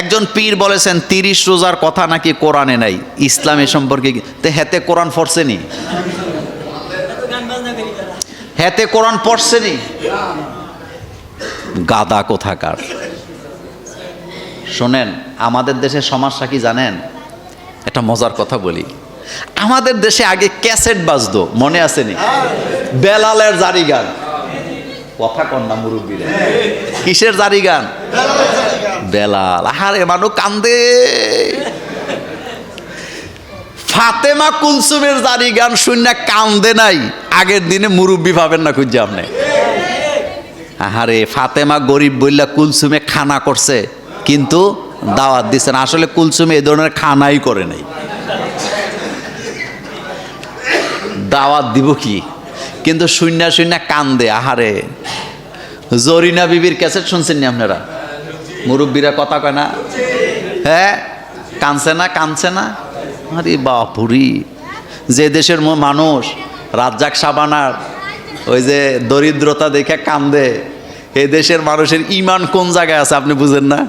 একজন পীর বলেছেন, তিরিশ রোজার কথা নাকি কোরআনে নাই? ইসলাম সম্পর্কে তো হেতে কোরআন পড়ছেনি হেতে কোরআন পড়ছেনি গাদা কোথাকার। শোনেন, আমাদের দেশে সমস্যা কি জানেন? একটা মজার কথা বলি। আমাদের দেশে আগে ক্যাসেট বাজতো, মনে আসেনি বেলালের জারি গান কথা কন্যা মুরব্বীরা কিসের জারি গান বেলাল। আহারে মানু কান্দে। ফাতেমা কুলসুমের জারি গান শুনে কান্দে নাই। আগের দিনে মুরব্বী পাবেন না খুঁজছে আপনি। আহারে ফাতেমা গরিব বললা কুলসুমে খানা করছে কিন্তু দাওয়াত দিচ্ছেন আসলে কুলসুমে এই ধরনের খানাই করে নাই। দাওয়াত দিব কি? কিন্তু শূন্য শূন্য কান্দে, আহারে। জরিনা বিবির ক্যাসেট শুনছেন নি আপনারা? মুরব্বীরা কথা কয় না? হ্যাঁ? কানছে না কানছে না? আরে বাপুরি, যে দেশের মানুষ, রাজ্জাক সাবানার, ওই যে দরিদ্রতা দেখে কান্দে এই দেশের মানুষের ইমান কোন জায়গায় আছে আপনি বুঝেন না?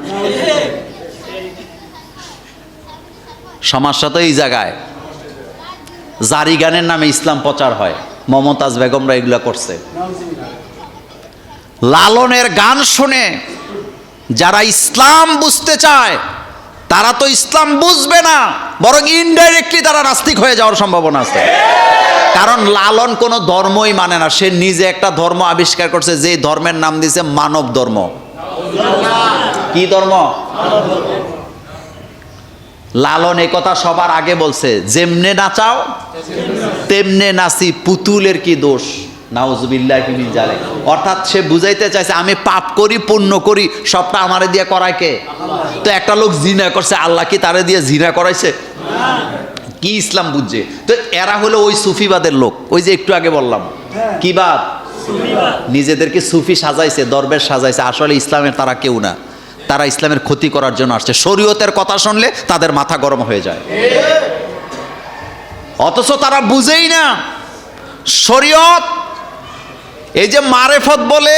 সমস্যা তো এই জায়গায়। জারি গানের নামে ইসলাম প্রচার হয়। মমতাজ বেগমরা এগুলা করছে। লালনের গান শুনে যারা ইসলাম বুঝতে চায়, তারা তো ইসলাম বুঝবে না, বরং ইনডাইরেক্টলি তারা নাস্তিক হয়ে যাওয়ার সম্ভাবনা আছে। কারণ লালন কোনো ধর্মই মানে না, সে নিজে একটা ধর্ম আবিষ্কার করছে, যে ধর্মের নাম দিয়েছে মানব ধর্ম। কি ধর্ম? লালন এই কথা সবার আগে বলছে, যেমনে নাচাও তেমনে নাসি পুতুলের কি দোষ? নাউজুবিল্লাহ মিন জালে অর্থাৎ সে বুঝাইতে চাইছে, আমি পাপ করি, পুণ্য করি, সবটা আমারে দিয়ে করায় কে? তো একটা লোক জিনা করছে, আল্লাহ কি তারে দিয়ে জিনা করাইছে? কি ইসলাম বুঝছে? তো এরা হলো ওই সুফিবাদের লোক। ওই যে একটু আগে বললাম। কি বাদ নিজেদেরকে সুফি সাজাইছে, দরবেশ সাজাইছে। আসলে ইসলামের তারা কেউ না। তারা ইসলামের ক্ষতি করার জন্য আসছে। শরীয়তের কথা শুনলে তাদের মাথা গরম হয়ে যায়। অথচ তারা বুঝেই না। শরীয়ত, এই যে মারেফত বলে,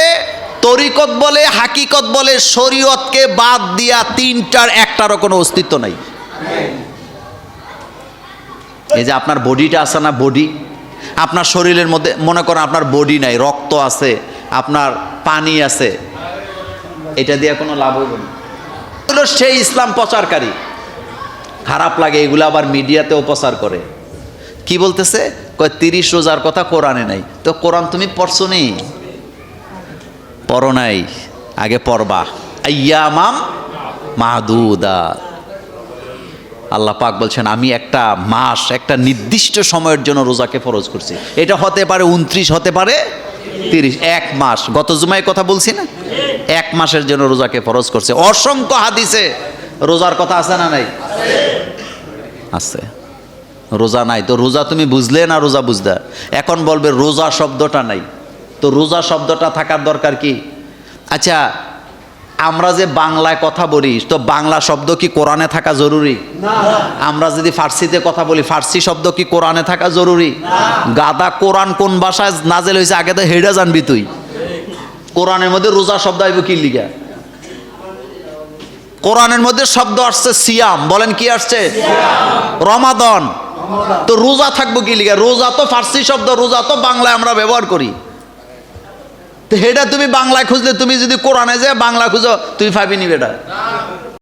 তরিকত বলে, হাকিকত বলে, শরীয়তকে বাদ দিয়া তিনটার একটারও কোনো অস্তিত্ব নাই। এই যে আপনার বডিটা আছে না বডি? আপনার শরীরের মধ্যে, মনে করেন আপনার বডি নাই, রক্ত আছে, আপনার পানি আছে, এটা দিয়ে কোনো লাভ হইব না। সেই ইসলাম প্রচারকারী। খারাপ লাগে, এগুলো আবার মিডিয়াতেও প্রচার করে। কি বলতেছে? কয়, তিরিশ রোজার কথা কোরআনে নাই। তো কোরআন তুমি পড়ছো নি? পড়ো নাই। আগে পড়বা। আয়ামাম মাহদুদা। আল্লাহ পাক বলছেন, আমি একটা মাস, একটা নির্দিষ্ট সময়ের জন্য রোজাকে ফরজ করছি। এটা হতে পারে উনত্রিশ, হতে পারে তিরিশ। এক মাস। গত জুমায় কথা বলছি না? এক মাসের জন্য রোজাকে ফরজ করছে। অসংখ্য হাদিসে রোজার কথা আছে না নাই? আছে। রোজা নাই। তো রোজা তুমি বুঝলে না রোজা বুঝতে এখন বলবে রোজা শব্দটা নাই। তো রোজা শব্দটা থাকার দরকার কি? আচ্ছা আমরা যে বাংলায় কথা বলি তো বাংলা শব্দ কি কোরআনে থাকা জরুরি? আমরা যদি ফার্সিতে কথা বলি ফার্সি শব্দ কি কোরআনে থাকা জরুরি? গাদা কোরআন কোন ভাষায় নাজেল হয়েছে আগে তো হেডা জানবি তুই। কোরআনের মধ্যে রোজা শব্দ আইব কি লিগা? কোরআনের মধ্যে শব্দ আসছে সিয়াম। বলেন কি আসছে? রমাদন। তো রোজা থাকব কি লিখে রোজা তো ফার্সি শব্দ, রোজা তো বাংলায় আমরা ব্যবহার করি। তো সেটা তুমি বাংলায় খুঁজলে তুমি যদি কোরআনে যে বাংলা খুঁজো, তুমি ভাবিনি বেটা